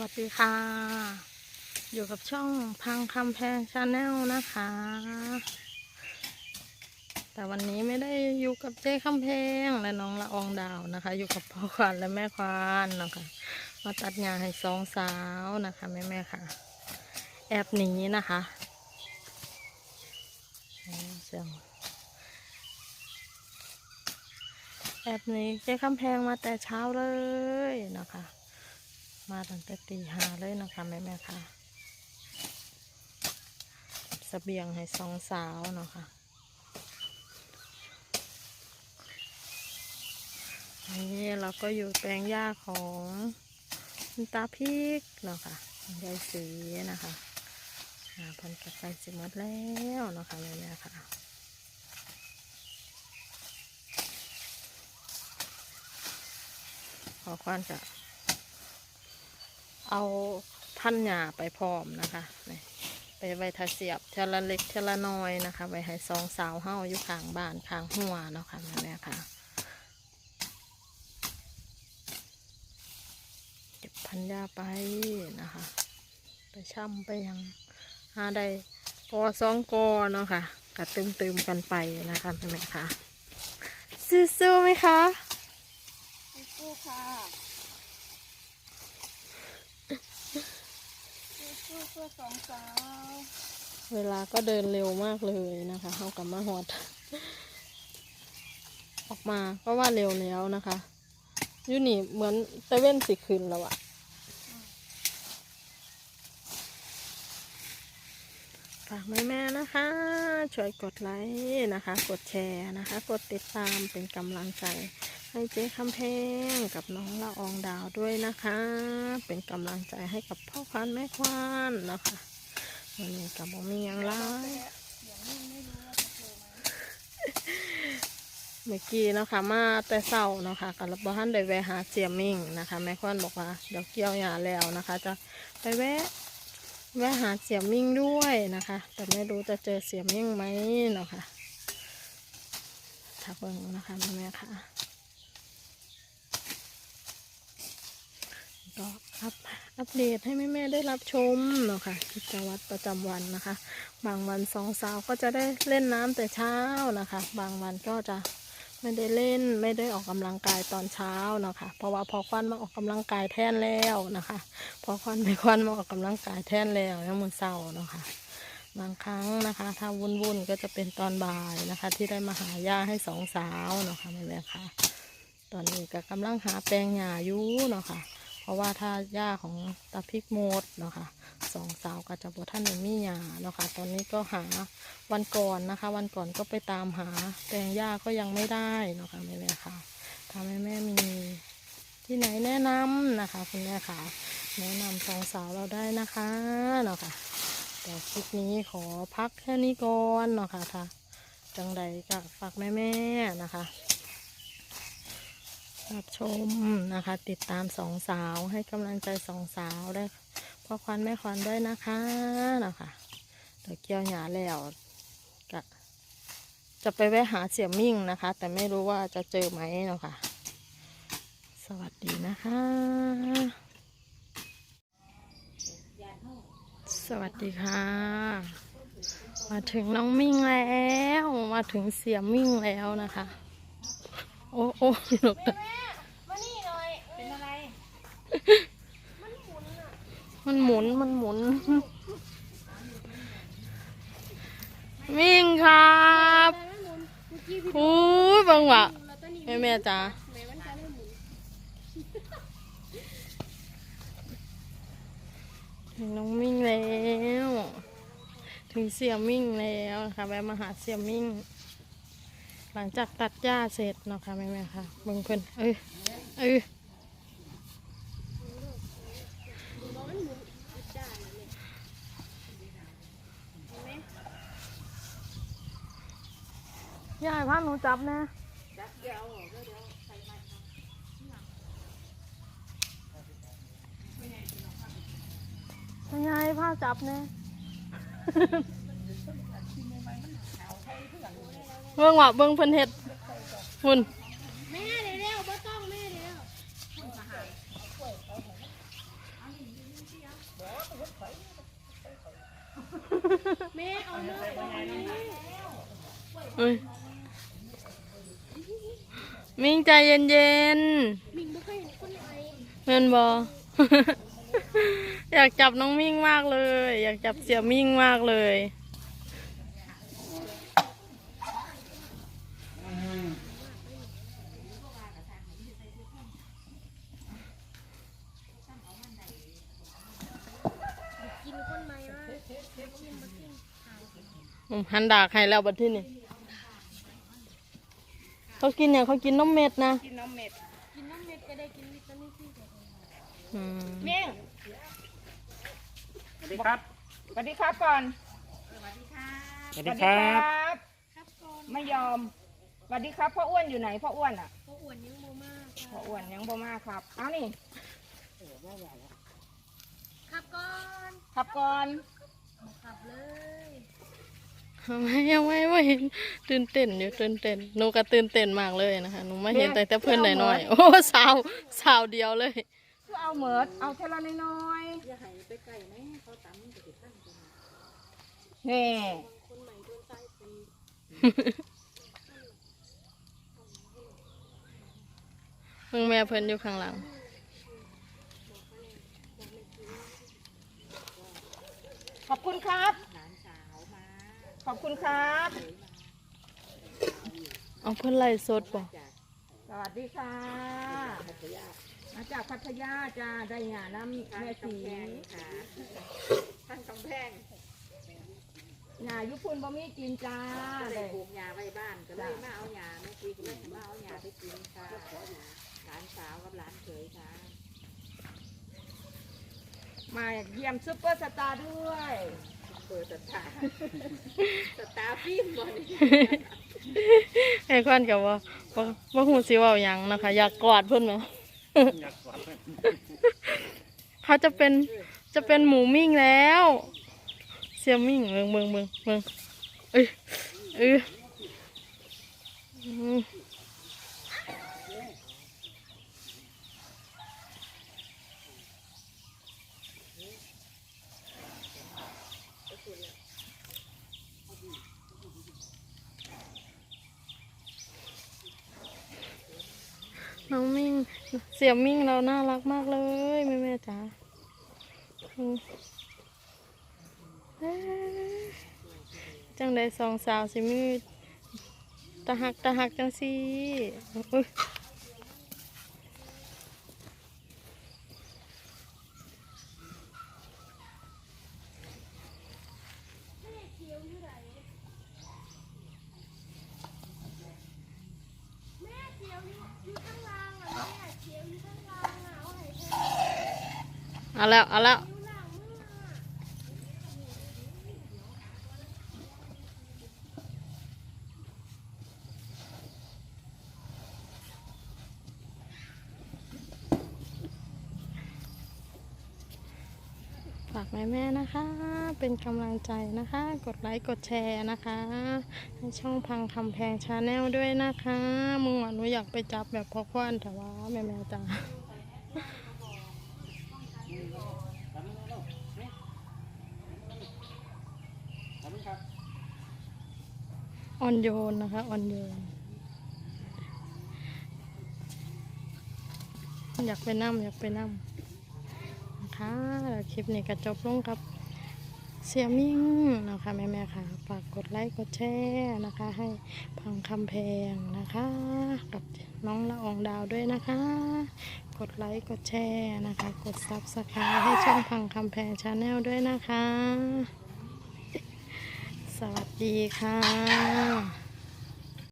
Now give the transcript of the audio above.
วัสดีค่ะ อยู่กับช่องพังคำแพงชาแนลนะคะ แต่วันนี้ไม่ได้อยู่กับเจ๊คำแพงและน้องละอองดาวนะคะ อยู่กับพ่อควานและแม่ควานนะคะ มาตัดหญ้าให้สองสาวนะคะแม่แม่ๆค่ะ แอบหนีนะคะเสียงแอบหนีเจ๊คำแพงมาแต่เช้าเลยนะคะ มาตั้งแต่ตีห้าเลยนะคะแม่แม่ค่ะเบียงให้สองสาวเนาะค่ะนี่เราก็อยู่แปลงหญ้าของคุณตาพิกเนาะค่ะยายสีนะคะอ่าเพันกับไฟสิหมดแล้วเนาะค่ะแม่แม่ค่ะขอควานจะ เอาพันหญ้าไปพร้อมนะคะไปไว้ทาเสียบเทละเล็กเทละน้อยนะคะไว้ให้สองสาวเฮาอยู่ข้างบ้านข้างหัวเนาะค่ะแม่แม่ๆค่ะเก็บพันหญ้าไปนะคะ ไปช่ำไปยังหาได้กอสองกอเนาะค่ะกัดตึมตึมๆกันไปนะคะแม่แม่ๆค่ะสู้ๆไหมคะสู้ค่ะ เพื่อสองสาวเวลาก็เดินเร็วมากเลยนะคะเข้ากับมาหอด ออกมาก็ว่าเร็วแล้วนะคะยูนี่เหมือนตะเว้นสิคืนแล้วอะฝากแม่ๆนะคะ ช่วยกดไลค์นะคะ กดแชร์นะคะ กดติดตามเป็นกำลังใจ ให้เจ๊คำแพงกับน้องละอองดาวด้วยนะคะ เป็นกำลังใจให้กับพ่อควานแม่ควานนะคะวันนี้กับบ่มีอย่างไรอย่างนี้ไม่รู้ว่าเมื่อกี้เนาะคะมาแต่เศร้าเนาะคะกับบ้านได้แวะหาเจียมิ่งนะคะแม่ควานบอกว่าเดี๋ยวเกี่ยวยาแล้วนะคะ จะไปแวะแวะหาเสียมิ่งด้วยนะคะ แต่ไม่รู้จะเจอเสียมิ่งไหมเนาะค่ะถ้าเบิ่งนะคะแม่ค่ะ ก็อัปอัปเดตให้แม่แม่ๆได้รับชมเนาะค่ะกิจวัตรประจำวันนะคะ บางวันสองสาวก็จะได้เล่นน้ำแต่เช้านะคะ บางวันก็จะไม่ได้เล่นไม่ได้ออกกำลังกายตอนเช้าเนาะค่ะเพราะว่าพอควันมาออกกำลังกายแทนแล้วนะคะ พอควันไม่ควันมาออกกำลังกายแทนแล้วยังมือเศร้าเนาะค่ะบางครั้งนะคะ ถ้าวุ่นวุ่นๆก็จะเป็นตอนบ่ายนะคะ ที่ได้มาหาย่าให้สองสาวเนาะค่ะแม่แม่ๆค่ะ ตอนนี้ก็กำลังหาแปลงหญ้าอยู่เนาะค่ะ เพราะว่าถ้าหญ้าของตาพริกโมดเนาะค่ะสองสาวก็จะบท่านในมีหญ้าเนาะค่ะตอนนี้ก็หาวันก่อนนะคะ วันก่อนก็ไปตามหาแปลงหญ้าก็ยังไม่ได้เนาะค่ะแม่แม่ค่ะถ้าแม่แม่มีที่ไหนแนะนำนะคะคุณแม่ค่ะ แนะนำสองสาวเราได้นะคะเนาะค่ะแต่คลิปนี้ขอพักแค่นี้ก่อนเนาะค่ะถ้าจังใดก็ฝากแม่ๆนะคะ รับชมนะคะ ติดตามสองสาวให้กำลังใจสองสาวได้พ่อควันแม่ควันด้วยนะคะนะคะเดี๋ยวเกี่ยวหยาแล้วก็จะไปแวะหาเสี่ยมิ่งนะคะ แต่ไม่รู้ว่าจะเจอไหมเนาะค่ะ สวัสดีนะคะ สวัสดีค่ะ มาถึงน้องมิ่งแล้ว มาถึงเสียมิ่งแล้วนะคะ โอ้โอ้หนุกมานี่หน่อยเป็นอะไร มันหมุนมันหมุนมิ่งครับหูยบังหวะแม่แม่จ๋าแม่มันจะได้หมุนถึงน้องมิ่งแล้ว ถึงเสียมิ่งแล้วนะคะแวะมาหาเสียมิ่ง หลังจากตัดหญ้าเสร็จเนาะค่ะแม่แม่ค่ะบิ่งเพิ่นเอ้ยเอ้ยบอกมันหมุนจ้าน่ะเนี่ยเห็นไหมยายพาหนูจับนะจับเดี๋ยวเอาออกเดี๋ยวเดี๋ยวใส่ไม้ครับยาพจับนะ เบิ่งว่าเบิ่งเพิ่นเฮ็ดหุ่นแม่เดียวๆบ่ต้องแม่เดียวแม่เอาเนื้อมิงใจเย็นๆเย็นเงินบออยากจับน้องมิ่งมากเลย อยากจับเสี่ยมิ่งมากเลย หันดากให้แล้วบัดที่นี่เขากินอย่างเขากินนมเม็ดนะกินน้ำเม็ดกินน้ำเม็ดก็ได้กินวิตามินซีก็ได้อืมเมี่ยงสวัสดีครับสวัสดีครับก่อนสวัสดีครับบครับก่อนไม่ยอมสวัสดีครับพ่ออ้วนอยู่ไหนพ่ออ้วนอะเพราะอ้วนยังโมมากพ่ออ้วนยังบ่มาครับเอานี่ครับก่อนขับก่อนขับเลยทำ ไมยังไม่ไม่เห็นตื่นเต้นอยู่ตื่นเต้นหนูก็ตื่นเต้นมากเลยนะคะหนูไม่เห็นแต่แต่เพื่อนหน่อยๆโอ้สาวสาวเดียวเลยคือเอาเหมิดเอาเทละน้อยๆอย่าให้ไปไกลไหมเขาตำจะติดขั้นนี่คนใหม่โดนใต้ตีมึงแม่เพื่อนอยู่ข้างหลังขอบคุณครับ ขอบคุณครับ เอาเพื่อนไล่สดบ่สวัสดีค่ะ มาจากพัทยาจ้า ได้หยาน้ำแม่สีค่ะท่านกำแพงหยายุพุนบ่มีกินจ้าได้ได้ปลูกหญ้าไว้บ้านก็เลยมาเอาหญ้าแม่คุยก็เลยมาเอาหญ้าไปกินค่ะหลานสาวกับหลานเขยค่ะ มาเยี่ยมซุปเปอร์สตาร์ด้วยเปิดสตาร์สตาร์ฟิล์มบ่นี่ไอ้ควันกับว่าว่าหูสิเว่าหยังนะคะ อยากกอดเพื่อนไหมอยากสอนเขาจะเป็นจะเป็นหมูมิ่งแล้ว เสียมิ่งเมืองเมืองเมืองเมืองเอ้ยเอ้ยอืมน้องมิ่ง เสียมิ่งเราน่ารักมากเลยแม่แม่จ๋าจังได้สองสาวสิมีตะหักตะหักจังสิอุ๊ย แม่เขียวอยู่อยู่ข้างล่างอะแม่เขียวอยู่ข้างล่างอะเอาให้เธอ เอาแล้ว เอาแล้ว ฝากแม่แม่นะคะ เป็นกำลังใจนะคะ กดไลค์กดแชร์นะคะให้ช่องพังคำแพงชาแนลด้วยนะคะ มึงว่าหนูอยากไปจับแบบพ่อควันแต่ว่าแม่แม่จ๋า อ่อนโยนนะคะอ่อนโยน อยากไปนั่อยากไปนั่นะคะคลิปนี้ก็จบลงกับ เสียมิ่งนะคะแม่แม่ๆค่ะฝากกดไลค์กดแชร์นะคะ ให้พังคำแพงนะคะ กับน้องละอองดาวด้วยนะคะ กดไลค์กดแชร์นะคะ กดซับสไครต์ให้ช่องพังคำแพงชาแนลด้วยนะคะ สวัสดีค่ะ